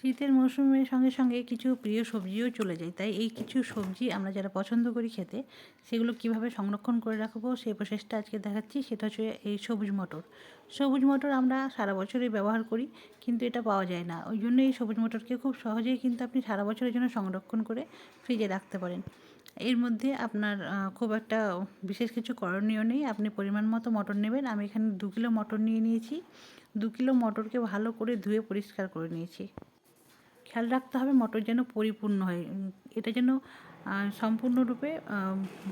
শীতের মৌসুমের সঙ্গে সঙ্গে কিছু প্রিয় সবজিও চলে যায়। তাই এই কিছু সবজি আমরা যারা পছন্দ করি খেতে, সেগুলো কীভাবে সংরক্ষণ করে রাখব সেই প্রসেসটা আজকে দেখাচ্ছি। সেটা হচ্ছে এই সবুজ মটর। সবুজ মটর আমরা সারা বছরই ব্যবহার করি, কিন্তু এটা পাওয়া যায় না। ওই জন্য এই সবুজ মটরকে খুব সহজেই কিন্তু আপনি সারা বছরের জন্য সংরক্ষণ করে ফ্রিজে রাখতে পারেন। এর মধ্যে আপনার খুব একটা বিশেষ কিছু করণীয় নেই। আপনি পরিমাণ মতো মটর নেবেন। আমি এখানে দু কিলো মটর নিয়ে নিয়েছি। দু কিলো মটরকে ভালো করে ধুয়ে পরিষ্কার করে নিয়েছি। খেয়াল রাখতে হবে মটর যেন পরিপূর্ণ হয়। এটা যেন সম্পূর্ণরূপে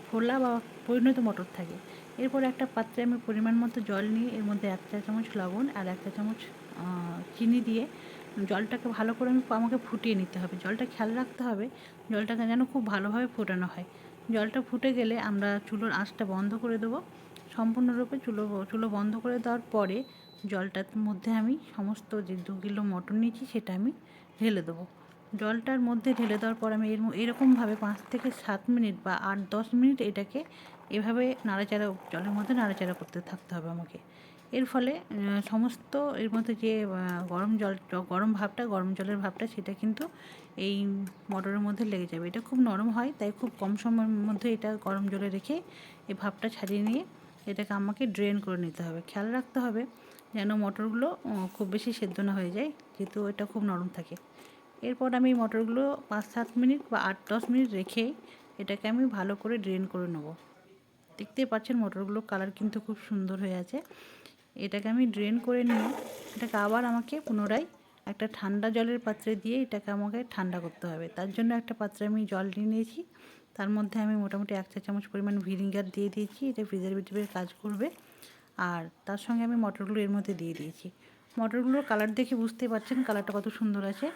ফোলা বা পরিণত মটর থাকে। এরপর একটা পাত্রে আমি পরিমাণ মতো জল নিয়ে এর মধ্যে এক চা চামচ লবণ আর এক চা চামচ চিনি দিয়ে জলটাকে ভালো করে আমি আমাকে ফুটিয়ে নিতে হবে। জলটা খেয়াল রাখতে হবে, জলটাকে যেন খুব ভালোভাবে ফোটানো হয়। জলটা ফুটে গেলে আমরা চুলোর আঁচটা বন্ধ করে দেবো। সম্পূর্ণরূপে চুলো চুলো বন্ধ করে দেওয়ার পরে জলটার মধ্যে আমি সমস্ত যে দু কিলো মটন নিয়েছি সেটা আমি ঢেলে দেবো। জলটার মধ্যে ঢেলে দেওয়ার পর আমি এর এরকমভাবে পাঁচ থেকে সাত মিনিট বা আট দশ মিনিট এটাকে এভাবে নাড়াচাড়া, জলের মধ্যে নাড়াচাড়া করতে থাকতে হবে আমাকে। এর ফলে সমস্ত এর মধ্যে যে গরম জল, গরম ভাবটা, গরম জলের ভাবটা সেটা কিন্তু এই মটরের মধ্যে লেগে যাবে। এটা খুব নরম হয়, তাই খুব কম সময়ের মধ্যে এটা গরম জলে রেখে এই ভাবটা ছাড়িয়ে নিয়ে এটাকে আমাকে ড্রেন করে নিতে হবে। খেয়াল রাখতে হবে যেন মটরগুলো খুব বেশি সেদ্ধ না হয়ে যায়, যেহেতু এটা খুব নরম থাকে। এরপর আমি মটরগুলো পাঁচ সাত মিনিট বা আট দশ মিনিট রেখে এটাকে আমি ভালো করে ড্রেন করে নেব। দেখতে পাচ্ছেন মটরগুলো কালার কিন্তু খুব সুন্দর হয়ে আছে। এটাকে আমি ড্রেন করে নিয়ে এটাকে আবার আমাকে পুনরায় একটা ঠান্ডা জলের পাত্রে দিয়ে এটাকে আমাকে ঠান্ডা করতে হবে। তার জন্য একটা পাত্রে আমি জল নিয়ে নিয়েছি। তার মধ্যে আমি মোটামুটি এক চা চামচ পরিমাণ ভিনিগার দিয়ে দিয়েছি। এটা প্রিজারভেটিভের কাজ করবে। আর তার সঙ্গে আমি মটরগুলো এর মধ্যে দিয়ে দিয়েছি। মটরগুলোর কালার দেখে বুঝতে পারছেন কালারটা কত সুন্দর আছে।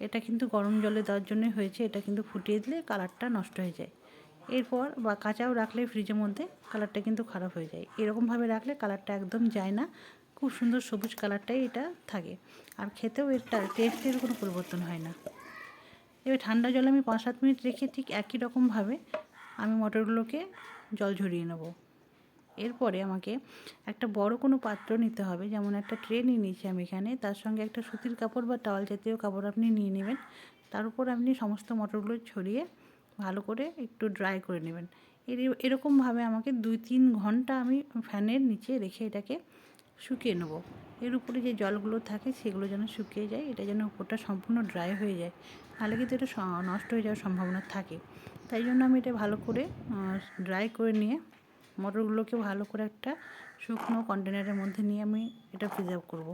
এটা কিন্তু গরম জলে দেওয়ার জন্য হয়েছে, এটা কিন্তু ফুটিয়ে দিলে কালারটা নষ্ট হয়ে যায়। এরপর বা কাঁচাও রাখলে ফ্রিজের মধ্যে কালারটা কিন্তু খারাপ হয়ে যায়। এরকমভাবে রাখলে কালারটা একদম যায় না, খুব সুন্দর সবুজ কালারটাই এটা থাকে। আর খেতেও এর টেস্টের কোনো পরিবর্তন হয় না। এবার ঠান্ডা জলে আমি পাঁচ সাত মিনিট রেখে ঠিক একই রকমভাবে আমি মটরগুলোকে জল ঝরিয়ে নেব। এরপরে আমাকে একটা বড় কোনো পাত্র নিতে হবে। যেমন একটা ট্রে নিয়ে নিয়েছি আমি এখানে। তার সঙ্গে একটা সুতির কাপড় বা টাওয়াল জাতীয় কাপড় আপনি নিয়ে নেবেন। তার উপর আপনি সমস্ত মটরগুলো ছড়িয়ে ভালো করে একটু ড্রাই করে নেবেন। এরকমভাবে আমাকে দুই তিন ঘণ্টা আমি ফ্যানের নিচে রেখে এটাকে শুকিয়ে নেব। এর উপরে যে জলগুলো থাকে সেগুলো যেন শুকিয়ে যায়। এটা যেন উপরটা সম্পূর্ণ ড্রাই হয়ে যায়। তাহলে কিন্তু এটা নষ্ট হয়ে যাওয়ার সম্ভাবনা থাকে। তাই জন্য আমি এটা ভালো করে ড্রাই করে নিয়ে মটরগুলোকে ভালো করে একটা শুকনো কন্টেনারের মধ্যে নিয়ে আমি এটা প্রিজার্ভ করব।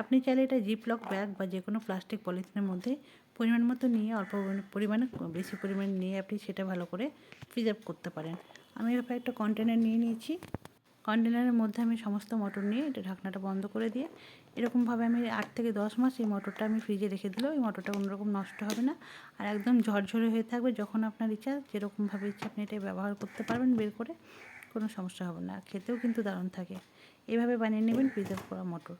আপনি চাইলে এটা জিপলক ব্যাগ বা যে কোনো প্লাস্টিক পলিথিনের মধ্যে পরিমাণ মতো নিয়ে অল্প পরিমাণে, বেশি পরিমাণে নিয়ে আপনি সেটা ভালো করে প্রিজার্ভ করতে পারেন। আমি এভাবে একটা কন্টেনার নিয়ে নিয়েছি। কন্টেনারের মধ্যে আমি সমস্ত মটর নিয়ে এটা ঢাকনাটা বন্ধ করে দিয়ে এরকমভাবে আমি আট থেকে দশ মাস এই মটরটা আমি ফ্রিজে রেখে দিলেও এই মটরটা কোনোরকম নষ্ট হবে না। আর একদম ঝরঝরে হয়ে থাকবে যখন আপনার ইচ্ছা, যেরকমভাবে ইচ্ছা আপনি এটা ব্যবহার করতে পারবেন বের করে। কোনো সমস্যা হবে না। খেতেও কিন্তু দারুণ থাকে। এভাবে বানিয়ে নেবেন প্রিজার্ভ করা মটর।